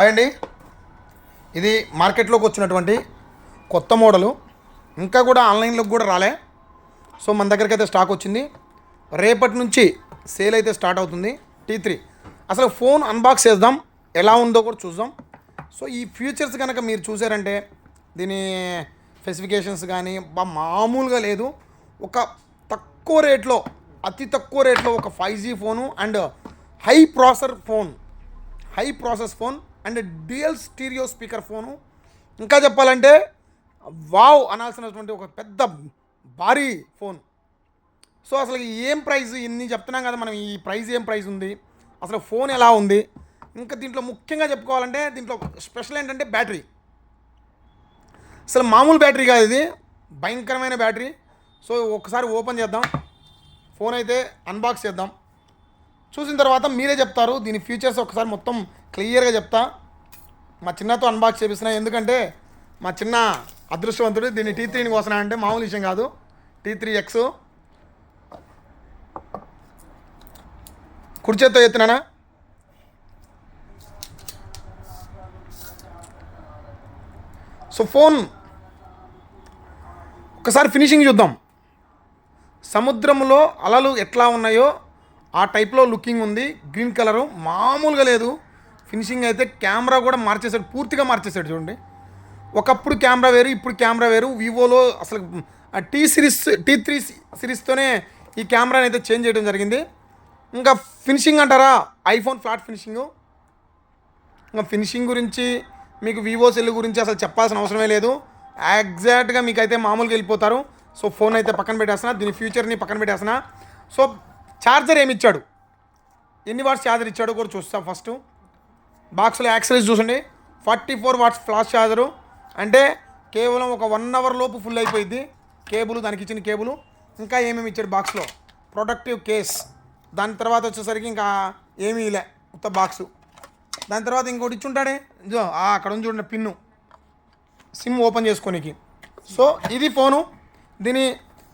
Hi అండి ఇది మార్కెట్లోకి వచ్చినటువంటి కొత్త మోడలు. ఇంకా కూడా ఆన్లైన్లోకి కూడా రాలే. సో మన దగ్గరికి అయితే స్టాక్ వచ్చింది. రేపటి నుంచి సేల్ అయితే స్టార్ట్ అవుతుంది. T three. అసలు ఫోన్ అన్బాక్స్ చేద్దాం. ఎలా ఉందో కూడా చూద్దాం. సో ఈ ఫీచర్స్ కనుక మీరు చూసారంటే దీని స్పెసిఫికేషన్స్ కానీ మామూలుగా లేదు. ఒక తక్కువ రేట్లో అతి తక్కువ రేట్లో ఒక five G phone and high processor phone. High process phone and dual stereo speaker phone. ఇంకా చెప్పాలంటే వావ్ అనాల్సినటువంటి ఒక పెద్ద భారీ ఫోన్. సో అసలు ఏం ప్రైస్ ఇన్ని చెప్తున్నాం కదా మనం ఈ ప్రైస్ ఏం ప్రైస్ ఉంది? అసలు ఫోన్ ఎలా ఉంది? ఇంకా దీంట్లో ముఖ్యంగా చెప్పుకోవాలంటే దీంట్లో స్పెషల్ ఏంటంటే బ్యాటరీ. అసలు మామూలు బ్యాటరీ కాదు ఇది భయంకరమైన బ్యాటరీ. సో ఒకసారి ఓపెన్ చేద్దాం. ఫోన్ అయితే అన్బాక్స్ చేద్దాం. చూసిన తర్వాత మీరే చెప్తారు. దీని ఫీచర్స్ ఒకసారి మొత్తం క్లియర్గా చెప్తా. మా చిన్నతో అన్బాక్స్ చేపిస్తున్నా. ఎందుకంటే మా చిన్న అదృష్టవంతుడు. దీన్ని టీ త్రీని కోసనా అంటే మామూలు విషయం కాదు. టీ త్రీ ఎక్స్ కుర్చేతో ఎత్తినానా ఎత్తున్నానా సో ఫోన్ ఒకసారి ఫినిషింగ్ చూద్దాం. సముద్రంలో అలలు ఎట్లా ఉన్నాయో ఆ టైప్లో లుకింగ్ ఉంది. గ్రీన్ కలరు మామూలుగా లేదు. ఫినిషింగ్ అయితే కెమెరా కూడా మార్చేసాడు పూర్తిగా మార్చేసాడు చూడండి. ఒకప్పుడు కెమెరా వేరు ఇప్పుడు కెమెరా వేరు. వివోలో అసలు టీ సిరీస్ టీ త్రీ సిరీస్తోనే ఈ కెమెరాని అయితే చేంజ్ చేయడం జరిగింది. ఇంకా ఫినిషింగ్ అంటారా? ఐఫోన్ ఫ్లాట్ ఫినిషింగ్ ఇంకా ఫినిషింగ్ గురించి మీకు వివో సెల్ గురించి అసలు చెప్పాల్సిన అవసరమే లేదు. ఎగ్జాక్ట్గా మీకు అయితే మామూలుగా వెళ్ళిపోతారు. సో ఫోన్ అయితే పక్కన పెట్టేస్తున్నా. దీని ఫ్యూచర్ని పక్కన పెట్టేస్తున్నా. సో ఛార్జర్ ఏమి ఇచ్చాడు ఎన్ని వాట్స్ ఛార్జర్ ఇచ్చాడో కూడా చూస్తాం ఫస్ట్. బాక్స్లో accessories చూసండి forty four watts flash charger అంటే కేవలం ఒక వన్ అవర్ లోపు ఫుల్ అయిపోయింది కేబుల్ దానికి ఇచ్చిన కేబుల్. ఇంకా ఏమేమి ఇచ్చాడు బాక్స్లో? Productive case. దాని తర్వాత వచ్చేసరికి ఇంకా ఏమీ లే ఉత్త బాక్సు. దాని తర్వాత ఇంకోటి ఇచ్చుంటాడే? ఇదో అక్కడ ఉంది చూడండి పిన్ను. సిమ్ ఓపెన్ చేసుకోనికి. సో ఇది ఫోను. దీని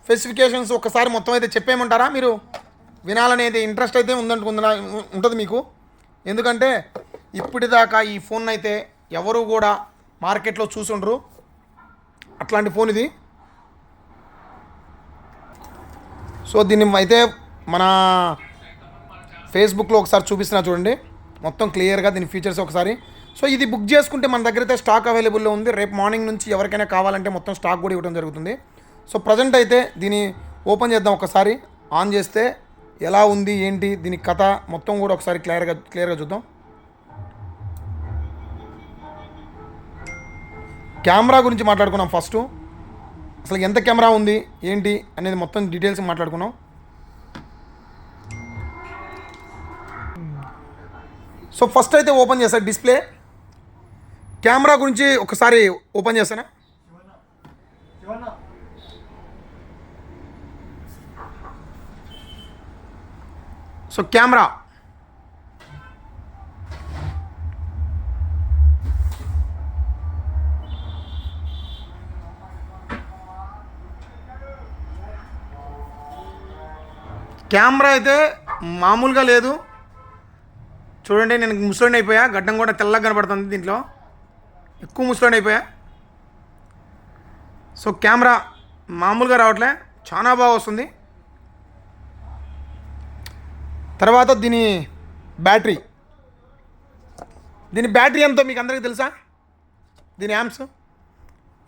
స్పెసిఫికేషన్స్ ఒకసారి మొత్తం అయితే చెప్పేయమంటారా మీరు? వినాలనేది ఇంట్రెస్ట్ అయితే ఉందనుకుందా ఉంటుంది మీకు. ఎందుకంటే ఇప్పటిదాకా ఈ ఫోన్ అయితే ఎవరు కూడా మార్కెట్లో చూసుండ్రు. అట్లాంటి ఫోన్ ఇది. సో దీన్ని అయితే మన ఫేస్బుక్లో ఒకసారి చూపిస్తున్నా చూడండి. మొత్తం క్లియర్గా దీని ఫీచర్స్ ఒకసారి. సో ఇది బుక్ చేసుకుంటే మన దగ్గర అయితే స్టాక్ అవైలబుల్లో ఉంది. రేపు మార్నింగ్ నుంచి ఎవరికైనా కావాలంటే మొత్తం స్టాక్ కూడా ఇవ్వడం జరుగుతుంది. సో ప్రజెంట్ అయితే దీన్ని ఓపెన్ చేద్దాం ఒకసారి. ఆన్ చేస్తే ఎలా ఉంది ఏంటి దీని కథ మొత్తం కూడా ఒకసారి క్లియర్గా క్లియర్గా చూద్దాం. కెమెరా గురించి మాట్లాడుకున్నాం ఫస్ట్. అసలు ఎంత కెమెరా ఉంది ఏంటి అనేది మొత్తం డీటెయిల్స్ మాట్లాడుకున్నాం. సో ఫస్ట్ అయితే ఓపెన్ చేస్తాను డిస్ప్లే. కెమెరా గురించి ఒకసారి ఓపెన్ చేస్తానా? So camera. కెమెరా అయితే మామూలుగా లేదు. చూడండి నేను ముసలోని అయిపోయా. గడ్డం కూడా తెల్లగా కనబడుతుంది దీంట్లో. ఎక్కువ ముసలోని అయిపోయా. సో కెమెరా మామూలుగా రావట్లే. చాలా బాగా వస్తుంది. తర్వాత దీని బ్యాటరీ. దీని బ్యాటరీ ఎంతో మీకు అందరికీ తెలుసా? దీని యాంప్స్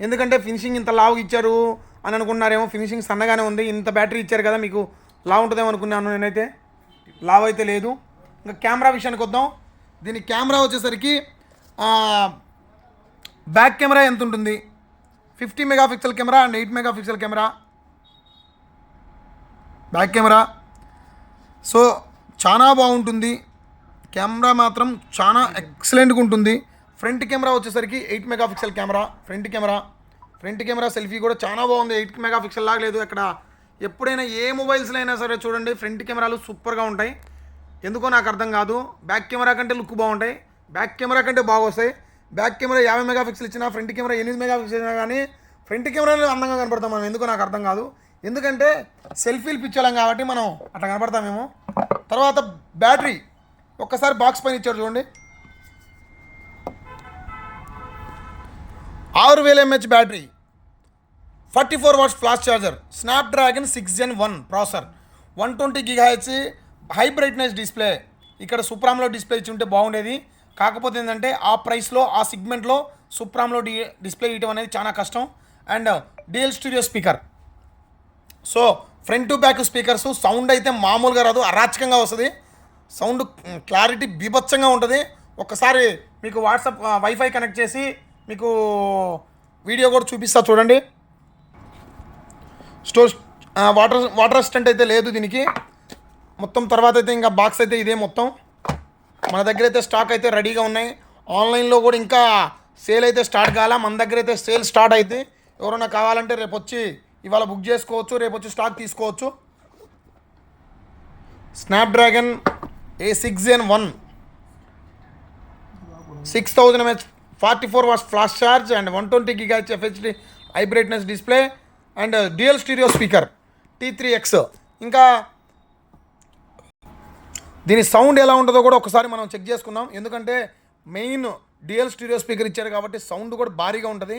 ఎందుకంటే ఫినిషింగ్ ఇంత లావుగా ఇచ్చారు అని అనుకున్నారేమో ఫినిషింగ్ సన్నగానే ఉంది ఇంత బ్యాటరీ ఇచ్చారు కదా మీకు లావు ఉంటుందేమో అనుకున్నాను నేనైతే. లావ్ అయితే లేదు. ఇంకా కెమెరా విషయానికి వద్దాం. దీని కెమెరా వచ్చేసరికి బ్యాక్ కెమెరా ఎంత ఉంటుంది? Fifty megapixel camera and eight megapixel camera. Back camera. So చాలా బాగుంటుంది. కెమెరా మాత్రం చాలా ఎక్సలెంట్గా ఉంటుంది. ఫ్రంట్ కెమెరా వచ్చేసరికి eight megapixel camera front camera front camera selfie కూడా చాలా బాగుంది. ఎయిట్ మెగా పిక్సెల్ లాగా లేదు అక్కడ ఎప్పుడైనా ఏ మొబైల్స్లో అయినా సరే చూడండి ఫ్రంట్ కెమెరాలు సూపర్గా ఉంటాయి. ఎందుకో నాకు అర్థం కాదు. బ్యాక్ కెమెరా కంటే లుక్ బాగుంటాయి. బ్యాక్ కెమెరా కంటే బాగా వస్తాయి బ్యాక్ కెమెరా యాభై మెగా పిక్సెల్ ఇచ్చినా ఫ్రంట్ కెమెరా ఎనిమిది మెగా పిక్సెల్ ఇచ్చినా కానీ ఫ్రంట్ కెమెరాలో అందంగా కనపడతాం మనం. ఎందుకో నాకు అర్థం కాదు. ఎందుకంటే సెల్ఫీలు పిచ్చోళం కాబట్టి మనం అట్లా కనపడతామేమో తర్వాత బ్యాటరీ. ఒక్కసారి బాక్స్ పైన ఇచ్చారు చూడండి. ఆరు వేల MH battery. Forty four watts flash charger Snapdragon six gen one processor. One twenty giga H high brightness display. ఇక్కడ సుప్రామ్లో డిస్ప్లే ఇచ్చి ఉంటే బాగుండేది. కాకపోతే ఏంటంటే ఆ ప్రైస్లో ఆ సిగ్మెంట్లో సుప్రామ్లో డి డిస్ప్లే ఇవ్వడం అనేది చాలా కష్టం. And DL studio speaker. So front to back speakers sound అయితే మామూలుగా రాదు అరాచకంగా వస్తుంది. సౌండ్ క్లారిటీ బీభత్సంగా ఉంటుంది. ఒక్కసారి మీకు వాట్సాప్ వైఫై కనెక్ట్ చేసి మీకు వీడియో కూడా చూపిస్తా చూడండి. స్టోర్ వాటర్ వాటర్ అసిస్టెంట్ అయితే లేదు దీనికి. మొత్తం తర్వాత అయితే ఇంకా బాక్స్ అయితే ఇదే మొత్తం. మన దగ్గర అయితే స్టాక్ అయితే రెడీగా ఉన్నాయి. ఆన్లైన్లో కూడా ఇంకా సేల్ అయితే స్టార్ట్ కావాలా మన దగ్గర అయితే సేల్ స్టార్ట్ అయితే. ఎవరైనా కావాలంటే రేపు వచ్చి ఇవాళ బుక్ చేసుకోవచ్చు రేపు వచ్చి స్టాక్ తీసుకోవచ్చు. Snapdragon A six N one six thousand MH forty four watts flash charge and one twenty giga H FHD high brightness display and dual stereo speaker T three X ఇంకా దీని sound ఎలా ఉంటుందో కూడా ఒకసారి మనం check చేసుకుందాం. ఎందుకంటే main dual stereo speaker ఇచ్చారు కాబట్టి సౌండ్ కూడా భారీగా ఉంటుంది.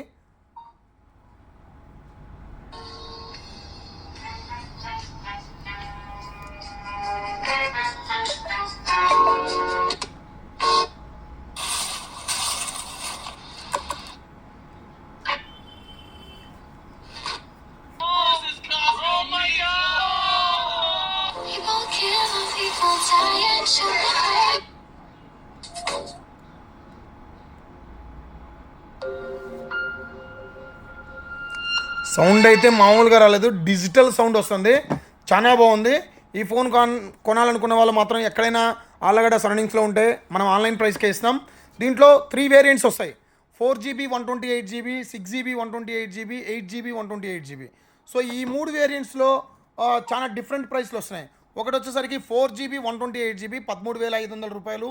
సౌండ్ అయితే మామూలుగా రాలేదు. డిజిటల్ సౌండ్ వస్తుంది. చాలా బాగుంది. ఈ ఫోన్ కొన్ కొనాలనుకున్న వాళ్ళు మాత్రం ఎక్కడైనా ఆలగడ్డ సరౌండింగ్స్లో ఉంటే మనం ఆన్లైన్ ప్రైస్కే ఇస్తాం. దీంట్లో త్రీ వేరియంట్స్ వస్తాయి. Four GB one twenty eight GB six GB one twenty eight GB eight GB one twenty eight GB so ఈ మూడు వేరియంట్స్లో చాలా డిఫరెంట్ ప్రైస్లు వస్తున్నాయి. ఒకటి వచ్చేసరికి four GB one twenty eight GB పదమూడు వేల ఐదు వందల రూపాయలు.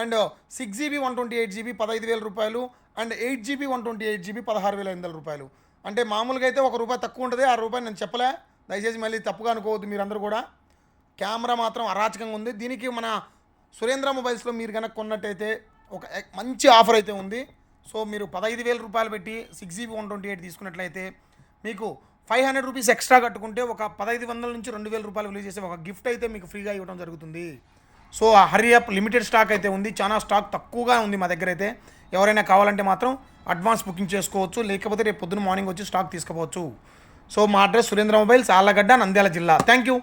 And six GB one twenty eight GB పదహైదు వేల రూపాయలు. And eight GB one twenty eight GB పదహారు వేల ఐదు వందల రూపాయలు. అంటే మామూలుగా అయితే ఒక రూపాయి తక్కువ ఉంటుంది. ఆ రూపాయి నేను చెప్పలే. దయచేసి మళ్ళీ తప్పుగా అనుకోవద్దు మీరందరూ కూడా. కెమెరా మాత్రం అరాచకంగా ఉంది. దీనికి మన సురేంద్ర మొబైల్స్లో మీరు కనుక కొన్నట్టయితే ఒక మంచి ఆఫర్ అయితే ఉంది. సో మీరు పదహైదు వేల రూపాయలు పెట్టి six GB one twenty eight తీసుకున్నట్లయితే మీకు ఫైవ్ హండ్రెడ్ రూపీస్ ఎక్స్ట్రా కట్టుకుంటే ఒక పదహైదు వందల నుంచి రెండు వేల రూపాయలు విలువ చేసే ఒక గిఫ్ట్ అయితే మీకు ఫ్రీగా ఇవ్వడం జరుగుతుంది. సో ఆ హరియప్ లిమిటెడ్ స్టాక్ అయితే ఉంది. చాలా స్టాక్ తక్కువగా ఉంది మా దగ్గర అయితే. ఎవరైనా కావాలంటే మాత్రం అడ్వాన్స్ బుకింగ్ చేసుకోవచ్చు. లేకపోతే రేపు పొద్దున మార్నింగ్ వచ్చి స్టాక్ తీసుకోవచ్చు. సో మా అడ్రస్ సురేంద్ర మొబైల్స్ ఆళ్ళగడ్డ నంద్యాల జిల్లా. Thank you